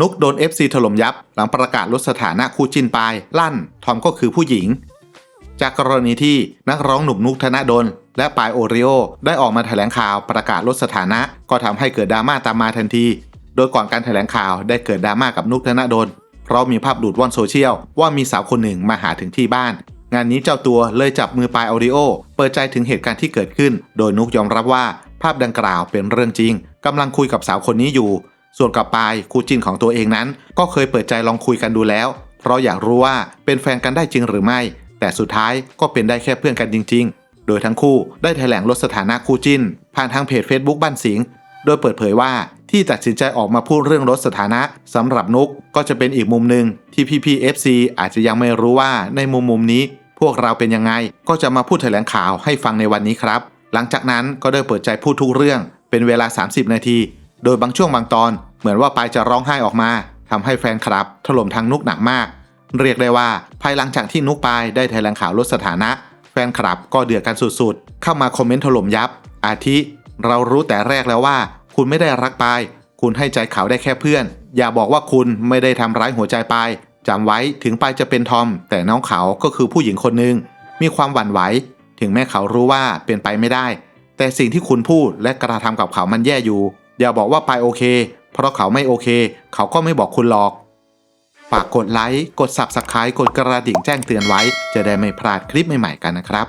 นุกโดน FC ถล่มยับ หลังประกาศลดสถานะคู่จิ้นปลั่น ทอมก็คือผู้หญิง จากกรณีที่นักร้องหนุ่มนุกธนดล และปายโอริโอ ได้ออกมาแถลงข่าวประกาศลดสถานะ ก็ทำให้เกิดดราม่าตามมาทันที โดยก่อนการแถลงข่าวได้เกิดดราม่ากับนุกธนดล เพราะมีภาพดูดว่อนโซเชียลว่ามีสาวคนหนึ่งมาหาถึงที่บ้าน งานนี้เจ้าตัวเลยจับมือปายโอริโอ เปิดใจถึงเหตุการณ์ที่เกิดขึ้น โดยนุกยอมรับว่าภาพดังกล่าวเป็นเรื่องจริงกำลังคุยกับสาวคนนี้อยู่ ส่วนกับปายคู่จิ้นของตัวเองนั้น ก็เคยเปิดใจลองคุยกันดูแล้ว เพราะอยากรู้ว่าเป็นแฟนกันได้จริงหรือไม่ แต่สุดท้ายก็เป็นได้แค่เพื่อนกันจริง ๆ โดยทั้งคู่ได้แถลงลดสถานะคู่จิ้น ผ่านทางเพจ Facebook บ้านสิงโดยเปิดเผยว่าที่ตัดสินใจออกมาพูดเรื่องลดสถานะสำหรับนุกก็จะเป็นอีกมุมหนึ่งที่พี่พี่ๆ FC อาจจะยังไม่รู้ว่าในมุมมุมนี้ พวกเราเป็นยังไง ก็จะมาพูดแถลงข่าวให้ฟังในวันนี้ครับ หลังจากนั้นก็ได้เปิดใจพูดทุกเรื่องเป็นเวลา 30 นาที โดยบางช่วงบางตอนเหมือนว่าปายจะร้องไห้ออกมาทำให้แฟนคลับ ถล่มทางนุกหนักมาก เรียกได้ว่าภายหลังจากที่นุกปายได้แถลงข่าวลดสถานะ แฟนคลับก็เดือดกันสุดๆ เข้ามาคอมเมนต์ถล่มยับ อาทิ เรารู้แต่แรกแล้วว่า คุณไม่ได้รักปาย คุณให้ใจเขาได้แค่เพื่อน อย่าบอกว่าคุณไม่ได้ทำร้ายหัวใจปายจำไว้ถึงปายจะเป็นทอม แต่น้องเขาก็คือผู้หญิงคนหนึ่งมีความหวั่นไหวถึงแม้เขารู้ว่าเป็นไปไม่ได้ แต่สิ่งที่คุณพูดและกระทำกับเขามันแย่อยู่ อย่าบอกว่าไปโอเค เพราะเขาไม่โอเค เขาก็ไม่บอกคุณหรอก ฝากกดไลค์ กด Subscribe กดกระดิ่งแจ้งเตือนไว้ จะได้ไม่พลาดคลิปใหม่ๆกันนะครับ